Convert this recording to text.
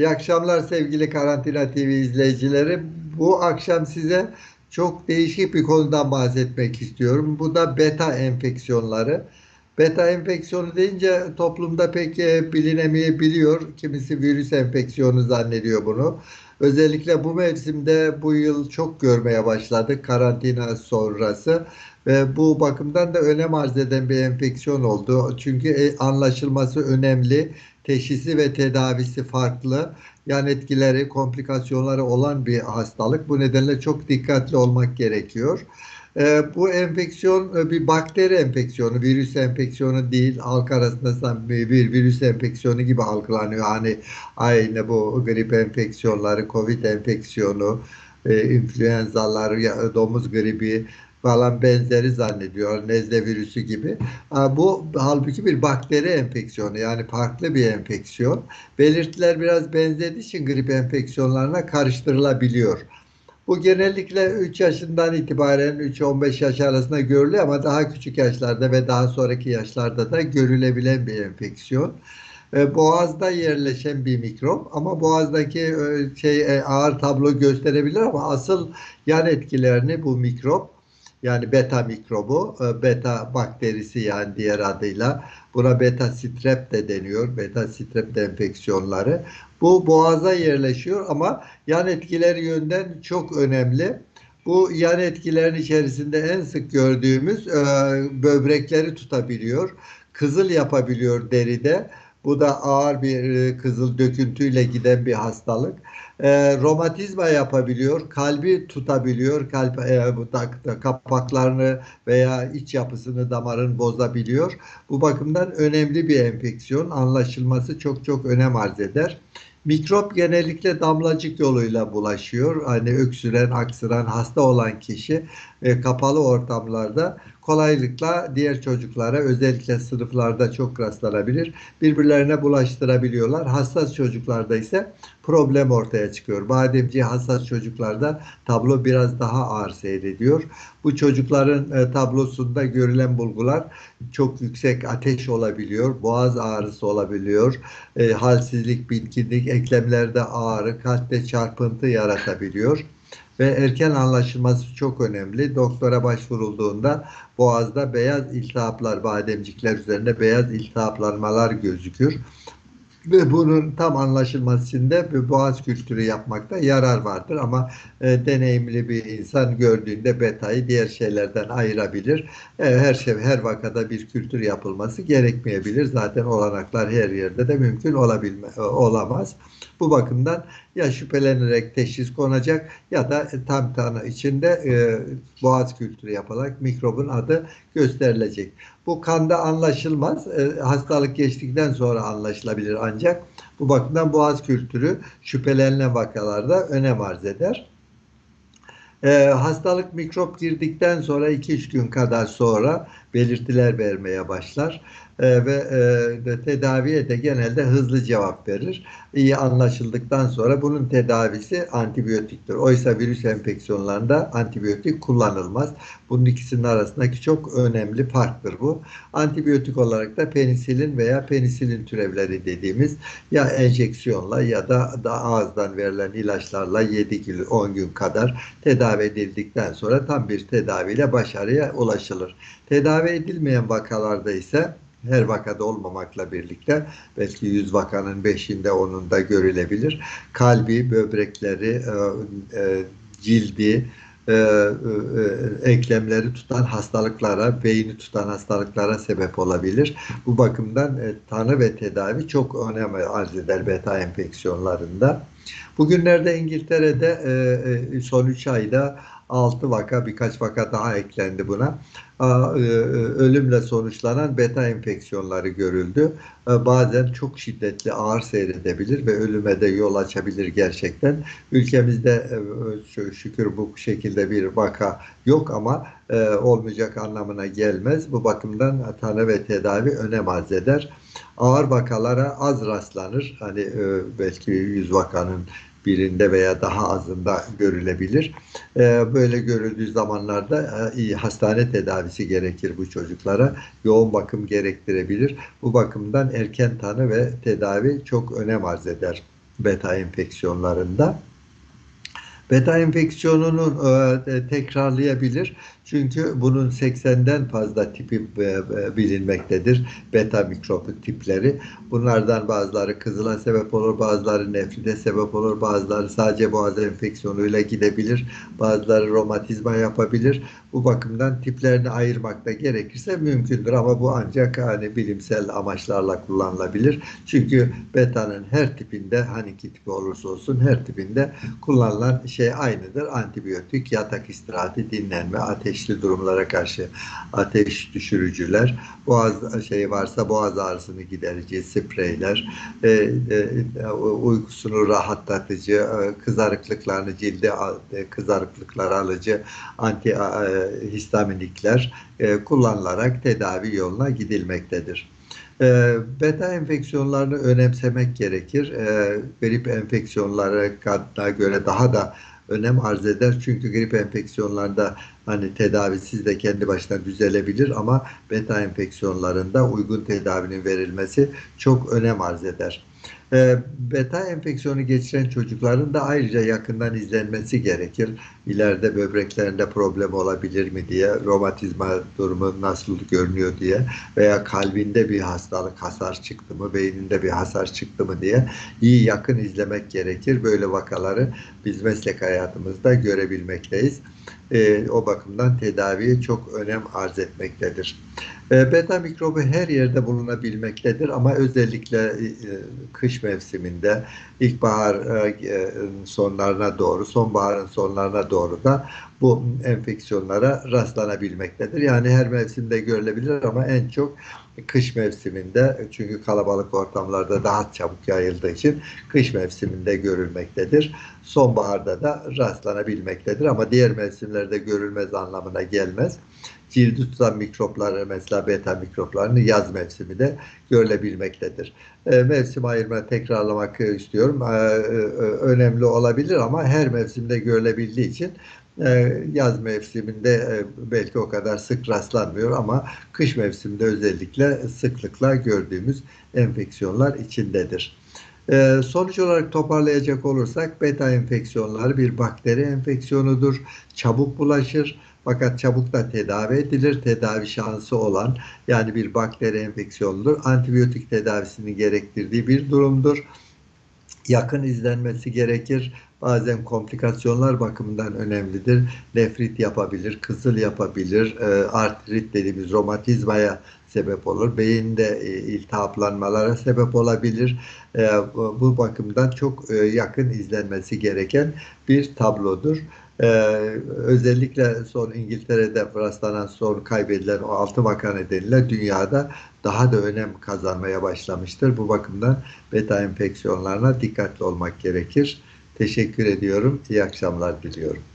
İyi akşamlar sevgili Karantina TV izleyicileri. Bu akşam size çok değişik bir konudan bahsetmek istiyorum. Bu da beta enfeksiyonları. Beta enfeksiyonu deyince toplumda pek e, bilinemeyebiliyor. Kimisi virüs enfeksiyonu zannediyor bunu. Özellikle bu mevsimde bu yıl çok görmeye başladık karantina sonrası ve bu bakımdan da önem arz eden bir enfeksiyon oldu. Çünkü e, anlaşılması önemli, teşhisi ve tedavisi farklı, yan etkileri, komplikasyonları olan bir hastalık. Bu nedenle çok dikkatli olmak gerekiyor. E, bu enfeksiyon e, bir bakteri enfeksiyonu, virüs enfeksiyonu değil. Halk arasında bir virüs enfeksiyonu gibi algılanıyor. Hani aynı bu grip enfeksiyonları, covid enfeksiyonu, e, influenzalar, domuz gribi falan benzeri zannediyor. Nezle virüsü gibi. Bu halbuki bir bakteri enfeksiyonu yani farklı bir enfeksiyon. Belirtiler biraz benzediği için grip enfeksiyonlarına karıştırılabiliyor. Bu genellikle 3 yaşından itibaren 3-15 yaş arasında görülüyor ama daha küçük yaşlarda ve daha sonraki yaşlarda da görülebilen bir enfeksiyon. E, boğazda yerleşen bir mikrop ama boğazdaki e, şey e, ağır tablo gösterebilir ama asıl yan etkilerini bu mikrop yani beta mikrobu, beta bakterisi yani diğer adıyla buna beta strep de deniyor. Beta strep de enfeksiyonları. Bu boğaza yerleşiyor ama yan etkileri yönden çok önemli. Bu yan etkilerin içerisinde en sık gördüğümüz e, böbrekleri tutabiliyor. Kızıl yapabiliyor deride. Bu da ağır bir e, kızıl döküntüyle giden bir hastalık. E, romatizma yapabiliyor, kalbi tutabiliyor, kalp e, bu da, kapaklarını veya iç yapısını damarın bozabiliyor. Bu bakımdan önemli bir enfeksiyon. Anlaşılması çok çok önem arz eder. Mikrop genellikle damlacık yoluyla bulaşıyor. Hani öksüren, aksıran, hasta olan kişi e, kapalı ortamlarda kolaylıkla diğer çocuklara özellikle sınıflarda çok rastlanabilir. Birbirlerine bulaştırabiliyorlar. Hassas çocuklarda ise problem ortaya çıkıyor. Bademci hassas çocuklarda tablo biraz daha ağır seyrediyor. Bu çocukların e, tablosunda görülen bulgular çok yüksek ateş olabiliyor, boğaz ağrısı olabiliyor, e, halsizlik, bitkinlik, eklemlerde ağrı, kalpte çarpıntı yaratabiliyor ve erken anlaşılması çok önemli. Doktora başvurulduğunda boğazda beyaz iltihaplar, bademcikler üzerinde beyaz iltihaplanmalar gözükür ve bunun tam anlaşılması için de bir boğaz kültürü yapmakta yarar vardır. Ama e, deneyimli bir insan gördüğünde betayı diğer şeylerden ayırabilir. E, her şey her vakada bir kültür yapılması gerekmeyebilir. Zaten olanaklar her yerde de mümkün olabilme, e, olamaz. Bu bakımdan ya şüphelenerek teşhis konacak ya da tam tanı içinde e, boğaz kültürü yapılarak mikrobun adı gösterilecek. Bu kanda anlaşılmaz. E, hastalık geçtikten sonra anlaşılabilir ancak bu bakımdan boğaz kültürü şüphelenilen vakalarda önem arz eder. E, hastalık mikrop girdikten sonra 2-3 gün kadar sonra belirtiler vermeye başlar e, ve e, tedaviye de genelde hızlı cevap verir. İyi anlaşıldıktan sonra bunun tedavisi antibiyotiktir. Oysa virüs enfeksiyonlarında antibiyotik kullanılmaz. Bunun ikisinin arasındaki çok önemli farktır bu. Antibiyotik olarak da penisilin veya penisilin türevleri dediğimiz ya enjeksiyonla ya da, da ağızdan verilen ilaçlarla 7 gün 10 gün kadar tedavi edildikten sonra tam bir tedaviyle başarıya ulaşılır. Tedavi edilmeyen vakalarda ise her vakada olmamakla birlikte belki 100 vakanın 5'inde 10'unda görülebilir. Kalbi, böbrekleri, e, e, cildi, e, eklemleri tutan hastalıklara, beyni tutan hastalıklara sebep olabilir. Bu bakımdan tanı ve tedavi çok önem arz eder beta enfeksiyonlarında. Bugünlerde İngiltere'de son 3 ayda 6 vaka birkaç vaka daha eklendi buna. E, ölümle sonuçlanan beta enfeksiyonları görüldü. Bazen çok şiddetli ağır seyredebilir ve ölüme de yol açabilir gerçekten. Ülkemizde e, şükür bu şekilde bir vaka yok ama e, olmayacak anlamına gelmez. Bu bakımdan tanı ve tedavi önem arz eder. Ağır vakalara az rastlanır. Hani belki 100 vakanın birinde veya daha azında görülebilir. Ee, böyle görüldüğü zamanlarda e, hastane tedavisi gerekir bu çocuklara. Yoğun bakım gerektirebilir. Bu bakımdan erken tanı ve tedavi çok önem arz eder. beta enfeksiyonlarında. Beta enfeksiyonunu e, tekrarlayabilir. Çünkü bunun 80'den fazla tipi e, e, bilinmektedir. Beta mikrobu tipleri. Bunlardan bazıları kızıla sebep olur, bazıları nefrite sebep olur, bazıları sadece boğaz enfeksiyonuyla gidebilir, bazıları romatizma yapabilir. Bu bakımdan tiplerini ayırmak da gerekirse mümkündür ama bu ancak hani bilimsel amaçlarla kullanılabilir. Çünkü beta'nın her tipinde hangi tipi olursa olsun her tipinde kullanılan şey aynıdır. Antibiyotik, yatak istirahati, dinlenme, ateşli durumlara karşı ateş düşürücüler, boğaz şey varsa boğaz ağrısını giderici spreyler, e, e, uykusunu rahatlatıcı, e, kızarıklıklarını cilde e, kızarıklıklar alıcı anti e, e, kullanılarak tedavi yoluna gidilmektedir. E, beta enfeksiyonlarını önemsemek gerekir. E, grip enfeksiyonlarına göre daha da önem arz eder. Çünkü grip enfeksiyonlarında hani tedavisiz de kendi başına düzelebilir ama beta enfeksiyonlarında uygun tedavinin verilmesi çok önem arz eder. E, beta enfeksiyonu geçiren çocukların da ayrıca yakından izlenmesi gerekir. İleride böbreklerinde problem olabilir mi diye, romatizma durumu nasıl görünüyor diye veya kalbinde bir hastalık, hasar çıktı mı, beyninde bir hasar çıktı mı diye iyi yakın izlemek gerekir. Böyle vakaları biz meslek hayatımızda görebilmekteyiz. E, o bakımdan tedaviye çok önem arz etmektedir. E, beta mikrobu her yerde bulunabilmektedir ama özellikle e, kış mevsiminde ilkbahar e, sonlarına doğru, sonbaharın sonlarına doğru da bu enfeksiyonlara rastlanabilmektedir. Yani her mevsimde görülebilir ama en çok kış mevsiminde çünkü kalabalık ortamlarda daha çabuk yayıldığı için kış mevsiminde görülmektedir. Sonbaharda da rastlanabilmektedir ama diğer mevsimlerde görülmez anlamına gelmez cildi tutan mikropları mesela beta mikroplarını yaz mevsimi de görülebilmektedir. E, mevsim ayırma tekrarlamak istiyorum. E, e, önemli olabilir ama her mevsimde görülebildiği için e, yaz mevsiminde e, belki o kadar sık rastlanmıyor ama kış mevsiminde özellikle sıklıkla gördüğümüz enfeksiyonlar içindedir. E, sonuç olarak toparlayacak olursak beta enfeksiyonları bir bakteri enfeksiyonudur. Çabuk bulaşır fakat çabuk da tedavi edilir. Tedavi şansı olan yani bir bakteri enfeksiyonudur. Antibiyotik tedavisini gerektirdiği bir durumdur. Yakın izlenmesi gerekir. Bazen komplikasyonlar bakımından önemlidir. Nefrit yapabilir, kızıl yapabilir, e, artrit dediğimiz romatizmaya sebep olur. Beyinde e, iltihaplanmalara sebep olabilir. E, bu bakımdan çok yakın izlenmesi gereken bir tablodur. Ee, özellikle son İngiltere'de rastlanan son kaybedilen o altı vaka nedeniyle dünyada daha da önem kazanmaya başlamıştır. Bu bakımdan beta enfeksiyonlarına dikkatli olmak gerekir. Teşekkür ediyorum. İyi akşamlar diliyorum.